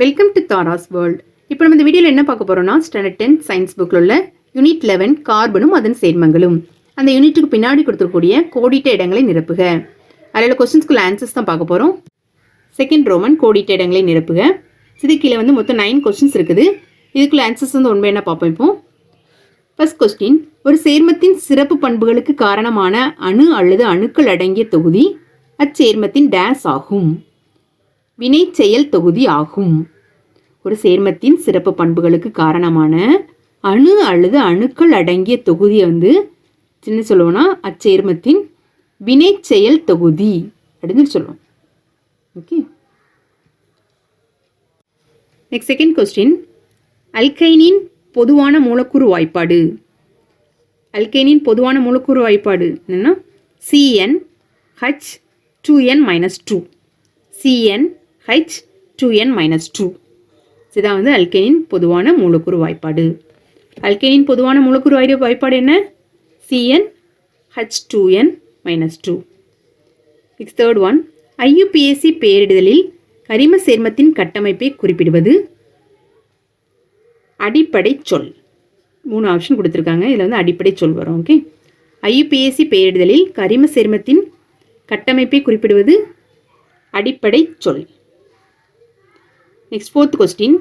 Welcome to Tara's world இப்போ நம்ம இந்த வீடியோவில் என்ன பார்க்க போகிறோம்னா ஸ்டாண்டர்ட் டென்த் சயின்ஸ் புக்கில் உள்ள யூனிட் லெவன் கார்பனும் அதன் சேர்மங்களும். அந்த யூனிட்டுக்கு பின்னாடி கொடுத்துருக்கூடிய கோடிட்ட இடங்களை நிரப்புக. அதில் கொஸ்டின்ஸ்குள்ள கொஸ்டின்ஸ்க்குள்ள ஆன்சர்ஸ் தான் பார்க்க போகிறோம் செகண்ட் ரோமன் கோடிட்ட இடங்களை நிரப்புக. இது கீழே வந்து மொத்தம் நைன் கொஸ்டின்ஸ் இருக்குது. இதுக்குள்ள ஆன்சர்ஸ் வந்து உண்மை என்ன பார்ப்போம் இப்போ? ஃபர்ஸ்ட் கொஸ்டின் ஒரு சேர்மத்தின் சிறப்பு பண்புகளுக்கு காரணமான அணு அல்லது அணுக்கள் அடங்கிய தொகுதி அச்சேர்மத்தின் டேஸ் ஆகும். வினை செயல் தொகுதி ஆகும். ஒரு சேர்மத்தின் சிறப்பு பண்புகளுக்கு காரணமான அணு அல்லது அணுக்கள் அடங்கிய தொகுதியை வந்து சின்ன சொல்லுவோம்னா அச்சேர்மத்தின் வினை செயல் தொகுதி அப்படின்னு சொல்லுவோம். ஓகே நெக்ஸ்ட் செகண்ட் கொஸ்டின் அல்கைனின் பொதுவான மூலக்கூறு வாய்ப்பாடு. அல்கைனின் பொதுவான மூலக்கூறு வாய்ப்பாடு என்னென்னா CN H two N minus two CN H two N minus two இதுதான் வந்து அல்கைனின் பொதுவான மூலக்கூறு வாய்ப்பாடு. அல்கைனின் பொதுவான மூலக்கூறு வாய்ப்பு வாய்ப்பாடு என்ன? C N H two N minus two it's third one IUPAC பெயரிடுதலில் கரிம சேர்மத்தின் கட்டமைப்பை குறிப்பிடுவது அடிப்படை சொல். மூணு ஆப்ஷன் கொடுத்துருக்காங்க. இதில் வந்து அடிப்படை சொல் வரும் ஓகே ஐயுபிஎஸ்சி பெயரிடுதலில் கரிம சேர்மத்தின் கட்டமைப்பை குறிப்பிடுவது அடிப்படை சொல். நெக்ஸ்ட் ஃபோர்த் கொஸ்டின்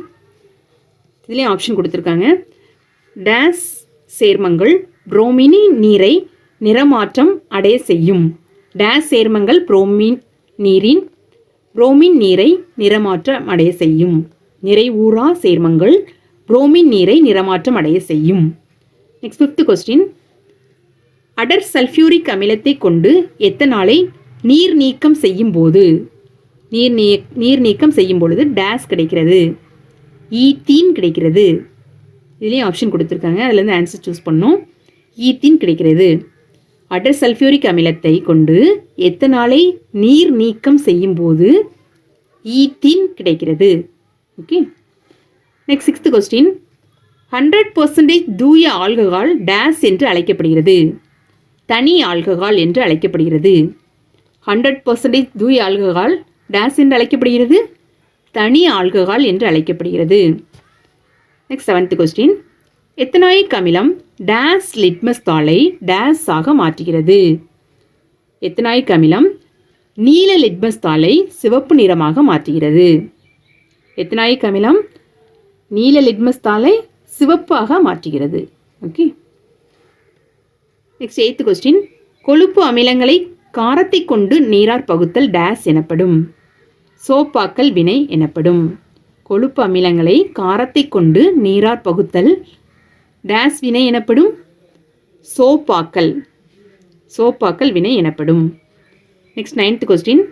இதுலேயும் ஆப்ஷன் கொடுத்துருக்காங்க. டேஸ் சேர்மங்கள் புரோமினி நீரை நிறமாற்றம் அடைய செய்யும். டேஸ் சேர்மங்கள் புரோமின் நீரின் புரோமின் நீரை நிறமாற்றம் அடைய செய்யும். நிறைவுறா சேர்மங்கள் புரோமின் நீரை நிறமாற்றம் அடைய செய்யும். நெக்ஸ்ட் ஃபிஃப்த் கொஸ்டின் அடர் சல்ஃபியூரிக் அமிலத்தை கொண்டு எத்தனாலை நீர் நீக்கம் செய்யும் போது நீர் நீ நீர் நீக்கம் செய்யும் பொழுது டேஸ் கிடைக்கிறது. ஈத்தீன் கிடைக்கிறது. இதுலேயும் ஆப்ஷன் கொடுத்துருக்காங்க. அதுலேருந்து ஆன்சர் சூஸ் பண்ணோம். ஈத்தீன் கிடைக்கிறது. அடர் சல்ஃபியூரிக் அமிலத்தை கொண்டு எத்தனாலை நீர் நீக்கம் செய்யும் போது ஈத்தீன் கிடைக்கிறது. Okay next sixth question hundred percentage தூய ஆல்கஹால் டேஸ் என்று அழைக்கப்படுகிறது. தனி ஆல்கஹால் என்று அழைக்கப்படுகிறது. ஹண்ட்ரட் பர்சன்டேஜ் தூய ஆல்கஹால் டேஸ் என்று அழைக்கப்படுகிறது. தனி ஆல்கஹால் என்று அழைக்கப்படுகிறது. நெக்ஸ்ட் செவன்த் கொஸ்டின் எத்தனாயிக் அமிலம் டேஸ் லிட்மஸ் தாளை டேஸ் ஆக மாற்றுகிறது? எத்தனாயிக் அமிலம் நீல லிட்மஸ் தாளை சிவப்பு நிறமாக மாற்றுகிறது? எத்தனாயிக் அமிலம் நீல லிட்மஸ் தாளை சிவப்பாக மாற்றுகிறது? ஓகே நெக்ஸ்ட் எயித்து கொஸ்டின் கொழுப்பு அமிலங்களை காரத்தை கொண்டு நீரார் பகுத்தல் டேஸ் எனப்படும். சோப்பாக்கல் வினை எனப்படும். கொழுப்பு அமிலங்களை காரத்தை கொண்டு நீரார் பகுத்தல். டேஸ் வினை எனப்படும். சோப்பாக்கல். சோப்பாக்கல் வினை எனப்படும். நெக்ஸ்ட் நைன்த் கொஸ்டின்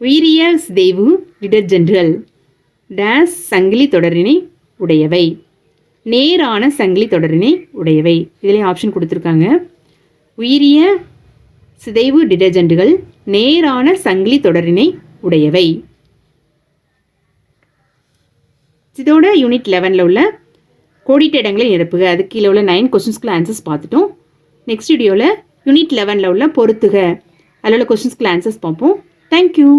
உயிரிய சிதைவு டிடர்ஜென்ட்கள் டேஸ் சங்கிலி தொடரினை உடையவை. நேரான சங்கிலி தொடரினை உடையவை. இதிலே ஆப்ஷன் கொடுத்துருக்காங்க. உயிரிய சிதைவு டிடர்ஜென்ட்டுகள் நேரான சங்கிலி தொடரினை உடையவை. இதோட யூனிட் லெவனில் உள்ள கோடிட்ட இடங்களை நிரப்புக. அது கீழே உள்ள நைன் கொஸ்டின்ஸ்க்குள்ள ஆன்சர்ஸ் பார்த்துட்டோம். நெக்ஸ்ட் வீடியோவில் யூனிட் லெவனில் உள்ள பொறுத்துக அதில் உள்ள கொஸ்டின்ஸ்க்குள்ள ஆன்சர்ஸ் பார்ப்போம். தேங்க்யூ